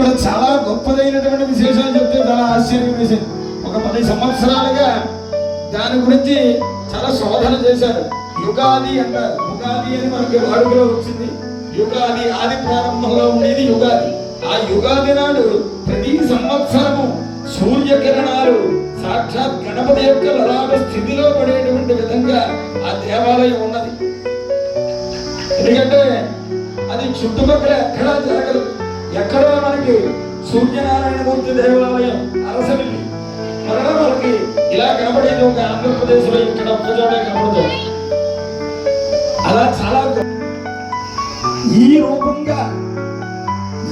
ఇక్కడ చాలా గొప్పదైనటువంటి విశేషాలు చెప్తే చాలా ఆశ్చర్యం వేసింది. ఒక పది సంవత్సరాలుగా దాని గురించి చాలా శోధన చేశారు. యుగాది అంటారు. యుగాది అని మనకి వాడుకలో వచ్చింది. యుగాది ఆది ప్రారంభంలో ఉండేది యుగాది. ఆ యుగాది నాడు ప్రతి సంవత్సరము సూర్యకిరణాలు సాక్షాత్ గణపతి యొక్క లలాట స్థితిలో పడేటువంటి విధంగా ఆ దేవాలయం ఉన్నది. ఎందుకంటే అది చుట్టుపక్కల ఎక్కడా జరగదు. ఎక్కడో మనకి సూర్యనారాయణమూర్తి దేవాలయం అరసమిల్లి. మరలా మనకి ఇలా కనబడేది ఒక ఆంధ్రప్రదేశ్లో ఇక్కడ ఒక్క కనబడుతుంది అలా చాలా ఈ రూపంగా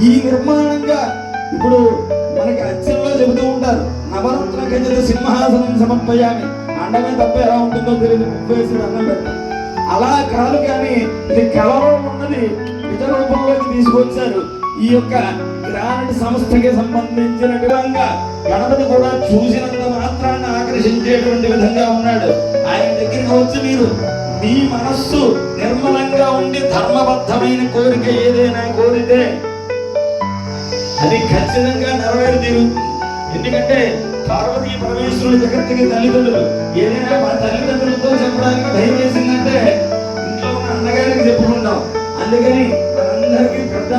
ఈ నిర్మాణంగా ఇప్పుడు మనకి అచ్చంలో చెబుతూ ఉంటారు. నవరత్న గజత సింహాసనం సమర్పయామి. అండమే తప్ప ఎలా ఉంటుందో తెలియదు. ముప్పేసి అన్నం పెడతాం. అలా కాదు కానీ ఇది కలలో ఉన్నది. నిజ రూపంలోకి తీసుకొచ్చారు. ఈ యొక్క గ్రానైట్ సంస్థకి సంబంధించిన విధంగా గణపతి కూడా చూసినంత మాత్రాన్ని ఆకర్షించేటువంటి విధంగా ఉన్నాడు. ఆయన దగ్గరికి వచ్చి మీరు మీ మనస్సు నిర్మలంగా ఉండి ధర్మబద్ధమైన కోరిక ఏదైనా కోరితే అది ఖచ్చితంగా నెరవేరు తీరుతుంది ఎందుకంటే పార్వతీ పరమేశ్వరుడు జగత్తుకి తల్లిదండ్రులు ఏదైనా మా తల్లిదండ్రులతో చెప్పడానికి భయం వేసిందంటే ఇంట్లో ఉన్న అన్నగారికి చెప్పుకుంటాం. అందుకని మనందరికీ పెద్ద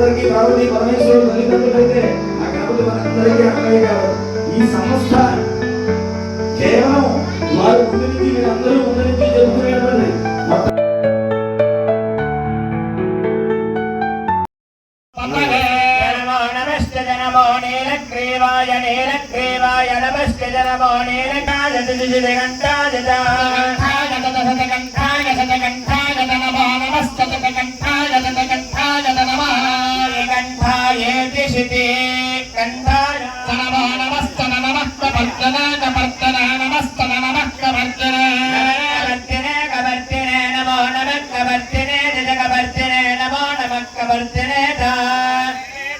అన్నయ్య అందరికీ పార్వతీ పరమేశ్వరుడు తల్లిదండ్రులు అయితే ఆ గణపతి మనందరికీ అన్నయ్య కాదు ఈ సంస్థ కేవలం వారి ముందు నుంచి మీరందరూ ముందు నుంచి చెప్పుకునేటువంటి నమో నీలగ్రీవాయ నీలగ్రీవాయ నమస్తే నమో నీలకాయ స్థితి నమస్తన నమస్త భర్తనా కర్తన నమస్తన నమస్త భర్తన కర్తనే కర్తనే నమో నమః కర్తనే నిజ కర్తనే నమో నమః కర్తనే ధా.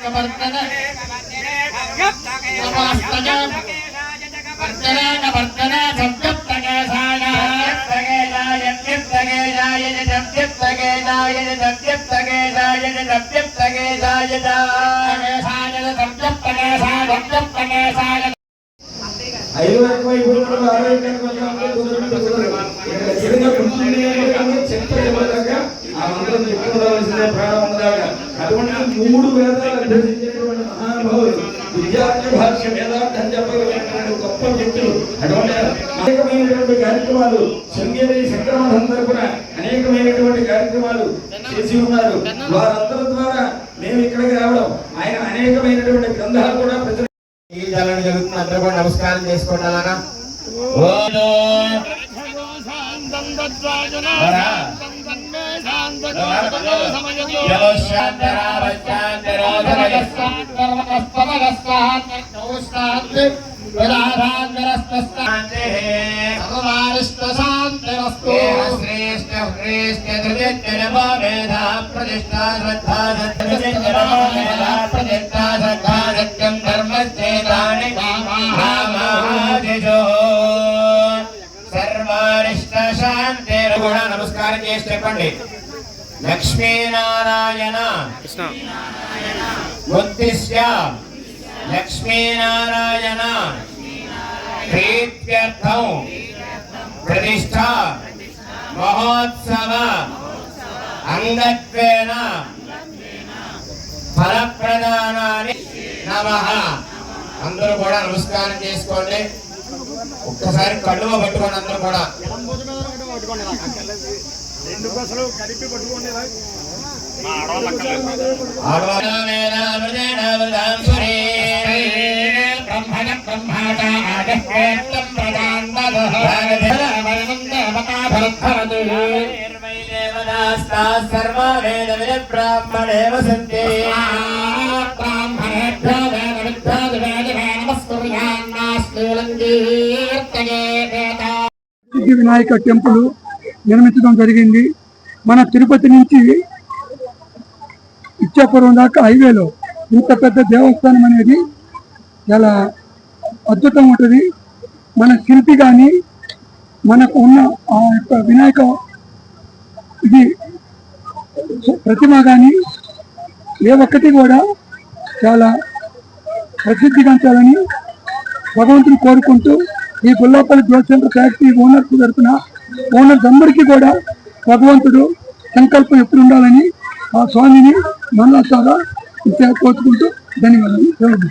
కర్తన నమస్తన భర్తనా కర్తన సంతప్తకేశాయ సంతకేశాయ సంతకేశాయ సంతకేశాయ ఐదు వరకు వైపులు చెప్తే ఆ మంత్రం రావాల్సిందే ప్రాణం అటువంటి మూడు వేదాలు అభ్యసించేటువంటి మహానుభావులు విద్యార్థి భాష వేదార్థం చెప్పగలిగినటువంటి గొప్ప వ్యక్తులు అటువంటి అనేకమైనటువంటి కార్యక్రమాలు శృంగేరి సంక్రమణం తరపున అనేకమైనటువంటి కార్యక్రమాలు చేసి ఉన్నారు. వారందరి ద్వారా మేము ఇక్కడికి రావడం. ఆయన అనేకమైనటువంటి గ్రంథాలు కూడా పూజించాలని జరుగుతుంది అందరూ కూడా నమస్కారం చేసుకోండి అలాగా श्रेष्ठ श्रेष्ठ धृतिर्मा मेधा प्रतिष्ठा प्रतिष्ठा నమస్కారం చేసి చెప్పండి. లక్ష్మీనారాయణ. ఉద్దిశ్య లక్ష్మీనారాయణ. ప్రీత్యర్థం. ప్రతిష్ట. మహోత్సవ. అంగత్వేన. ఫలప్రదానాన్ని నమ. అందరూ కూడా నమస్కారం చేసుకోండి. ఒకసారి కళ్ళువ పట్టుకొని అందరూ కూడా. సర్వ వేద విన బ్రాహ్మణేవ సంతే వినాయక టెంపుల్ నిర్మించడం జరిగింది. మన తిరుపతి నుంచి ఇచ్చాపురం దాకా హైవేలో ఇంత పెద్ద దేవస్థానం అనేది చాలా అద్భుతం ఉంటుంది. మన శిల్పి కానీ మనకు ఉన్న ఆ యొక్క వినాయక ఇది ప్రతిమ కానీ ఏ ఒక్కటి కూడా చాలా ప్రసిద్ధిగాంచాలని భగవంతుని కోరుకుంటూ ఈ గుల్లాపల్లి జోసెంట్ర ఫ్యాక్టరీ ఓనర్స్ తరఫున ఓనర్స్ అందరికీ కూడా భగవంతుడు సంకల్పం ఎప్పుడు ఉండాలని ఆ స్వామిని మనసారా కోరుకుంటూ ధన్యవాదాలు.